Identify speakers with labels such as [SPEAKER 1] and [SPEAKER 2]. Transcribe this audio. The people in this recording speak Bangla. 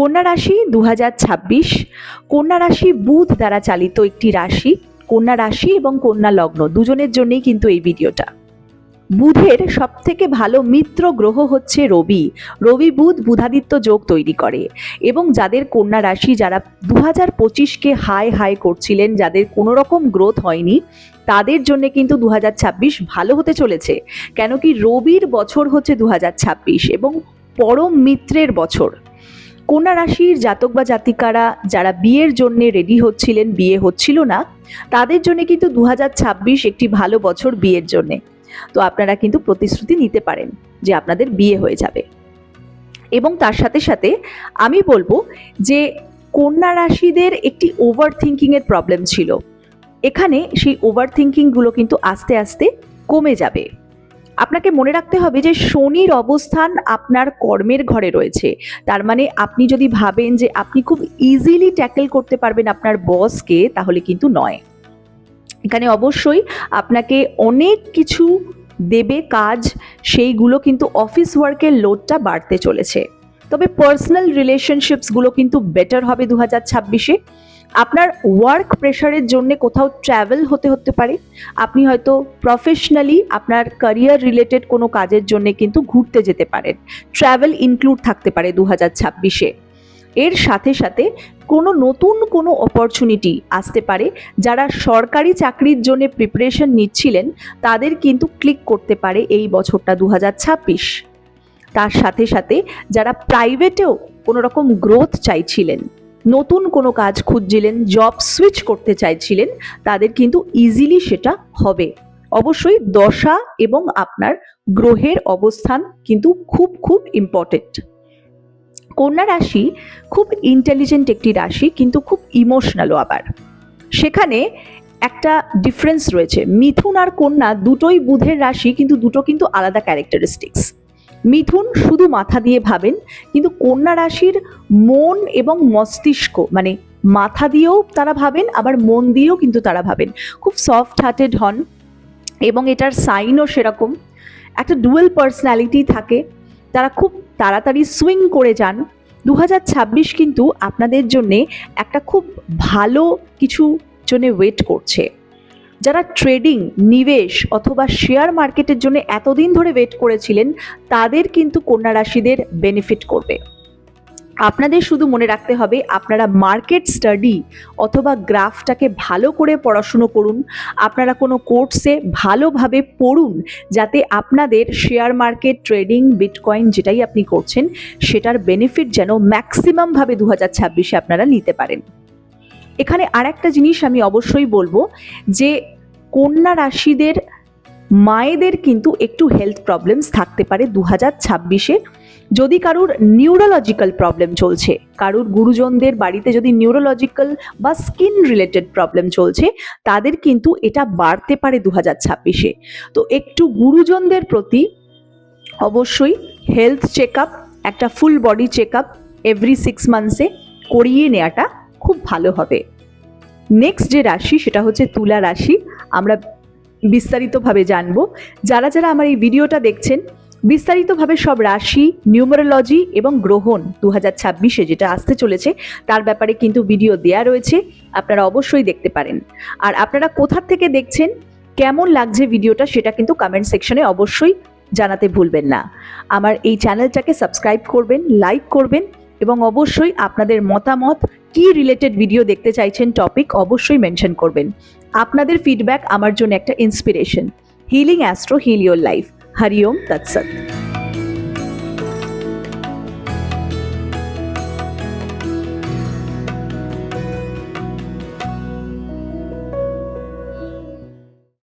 [SPEAKER 1] কন্যা রাশি দু হাজার ছাব্বিশ, কন্যা রাশি বুধ দ্বারা চালিত একটি রাশি, কন্যা রাশি এবং কন্যা লগ্ন, দুজনের জন্যই কিন্তু এই ভিডিওটা। বুধের সব থেকে ভালো মিত্র গ্রহ হচ্ছে রবি। রবি বুধ বুধাদিত্য যোগ তৈরি করে এবং যাদের কন্যা রাশি যারা দু হাজার পঁচিশকে হাই হাই করছিলেন, যাদের কোনো রকম গ্রোথ হয়নি, তাদের জন্য কিন্তু দু হাজার ছাব্বিশ ভালো হতে চলেছে। কেন কি রবির বছর হচ্ছে দু হাজার ছাব্বিশ এবং পরম মিত্রের বছর। কন্যা রাশির জাতক বা জাতিকারা যারা বিয়ের জন্য রেডি হচ্ছিলেন, বিয়ে হচ্ছিল না, তাদের জন্য কিন্তু দু হাজার ছাব্বিশ একটি ভালো বছর বিয়ের জন্যে। তো আপনারা কিন্তু প্রতিশ্রুতি নিতে পারেন যে আপনাদের বিয়ে হয়ে যাবে। এবং তার সাথে সাথে আমি বলব যে কন্যা রাশিদের একটি ওভার থিঙ্কিংয়ের প্রবলেম ছিল। এখানে সেই ওভার থিঙ্কিংগুলো কিন্তু আস্তে আস্তে কমে যাবে। আপনাকে মনে রাখতে হবে যে শনির অবস্থান আপনার কর্মের ঘরে রয়েছে। তার মানে আপনি যদি ভাবেন যে আপনি খুব ইজিলি ট্যাকেল করতে পারবেন আপনার বসকে তাহলে কিন্তু নয়। এখানে অবশ্যই আপনাকে অনেক কিছু দেবে কাজ, সেইগুলো কিন্তু অফিস ওয়ার্কের লোডটা বাড়তে চলেছে। তবে পার্সোনাল রিলেশনশিপসগুলো কিন্তু বেটার হবে দু হাজার ছাব্বিশে। আপনার ওয়ার্ক প্রেশারের জন্য কোথাও ট্র্যাভেল হতে হতে পারে। আপনি হয়তো প্রফেশনালি আপনার ক্যারিয়ার রিলেটেড কোনো কাজের জন্য কিন্তু ঘুরতে যেতে পারেন। ট্র্যাভেল ইনক্লুড থাকতে পারে দু হাজার ছাব্বিশে। এর সাথে সাথে কোনো নতুন কোনো অপরচুনিটি আসতে পারে যারা সরকারি চাকরির জন্য প্রিপারেশন নিচ্ছিলেন, তাদের কিন্তু ক্লিক করতে পারে এই বছরটা দু হাজার ছাব্বিশ। তার সাথে সাথে যারা প্রাইভেটেও কোনো রকম গ্রোথ চাইছিলেন নতুন কোনো কাজ খুঁজছিলেন জব সুইচ করতে চাইছিলেন, তাদের কিন্তু ইজিলি সেটা হবে। অবশ্যই দশা এবং আপনার গ্রহের অবস্থান কিন্তু খুব খুব ইম্পর্টেন্ট কন্যা রাশি খুব ইন্টেলিজেন্ট একটি রাশি, কিন্তু খুব ইমোশনালও আবার। সেখানে একটা ডিফারেন্স রয়েছে। মিথুন আর কন্যা দুটোই বুধের রাশি, কিন্তু দুটো কিন্তু আলাদা ক্যারেক্টারিস্টিক্স মিথুন শুধু মাথা দিয়ে ভাবেন, কিন্তু কন্যা রাশির মন এবং মস্তিষ্ক মানে মাথা দিয়েও তারা ভাবেন, আবার মন দিয়েও কিন্তু তারা ভাবেন। খুব সফট হার্টেড হন এবং এটার সাইনও সেরকম। একটা ডুয়েল পার্সোনালিটি থাকে, তারা খুব তাড়াতাড়ি সুইং করে যান। দু হাজার ছাব্বিশ কিন্তু আপনাদের জন্যে একটা খুব ভালো কিছু জন্যে ওয়েট করছে। যারা ট্রেডিং নিবেশ অথবা শেয়ার মার্কেটের জন্য এতদিন ধরে ওয়েট করেছিলেন, তাদের কিন্তু কন্যা রাশিদের বেনিফিট করবে। আপনাদের শুধু মনে রাখতে হবে, আপনারা মার্কেট স্টাডি অথবা গ্রাফটাকে ভালো করে পড়াশুনো করুন, আপনারা কোনো কোর্সে ভালোভাবে পড়ুন, যাতে আপনাদের শেয়ার মার্কেট ট্রেডিং বিটকয়েন যেটাই আপনি করছেন, সেটার বেনিফিট যেন ম্যাক্সিমামভাবে দু হাজার ছাব্বিশে আপনারা নিতে পারেন। এখানে আর একটা জিনিস আমি অবশ্যই বলব যে কন্যা রাশিদের মায়েদের কিন্তু একটু হেলথ প্রবলেমস থাকতে পারে দু হাজার ছাব্বিশে। যদি কারুর নিউরোলজিক্যাল প্রবলেম চলছে, কারুর গুরুজনদের বাড়িতে যদি নিউরোলজিক্যাল বা স্কিন রিলেটেড প্রবলেম চলছে, তাদের কিন্তু এটা বাড়তে পারে দু হাজার ছাব্বিশে। তো একটু গুরুজনদের প্রতি অবশ্যই হেলথ চেক একটা full body check up every six মান্থসে করিয়ে নেওয়াটা খুব ভালো হবে। নেক্সট যে রাশি সেটা হচ্ছে তুলা রাশি। আমরা বিস্তারিতভাবে জানব। যারা যারা আমার এই ভিডিওটা দেখছেন, বিস্তারিতভাবে সব রাশি, নিউমারোলজি এবং গ্রহণ দু হাজার ছাব্বিশে যেটা আসতে চলেছে, তার ব্যাপারে কিন্তু ভিডিও দেয়া রয়েছে। আপনারা অবশ্যই দেখতে পারেন। আর আপনারা কোথার থেকে দেখছেন, কেমন লাগছে ভিডিওটা সেটা কিন্তু কমেন্ট সেকশনে অবশ্যই জানাতে ভুলবেন না। আমার এই চ্যানেলটাকে সাবস্ক্রাইব করবেন লাইক করবেন এবং অবশ্যই আপনাদের মতামত কি রিলেটেড ভিডিও দেখতে চাইছেন টপিক অবশ্যই মেনশন করবেন। আপনাদের ফিডব্যাক আমার জন্য একটা inspiration healing astro heal your life Hariom Tatsat.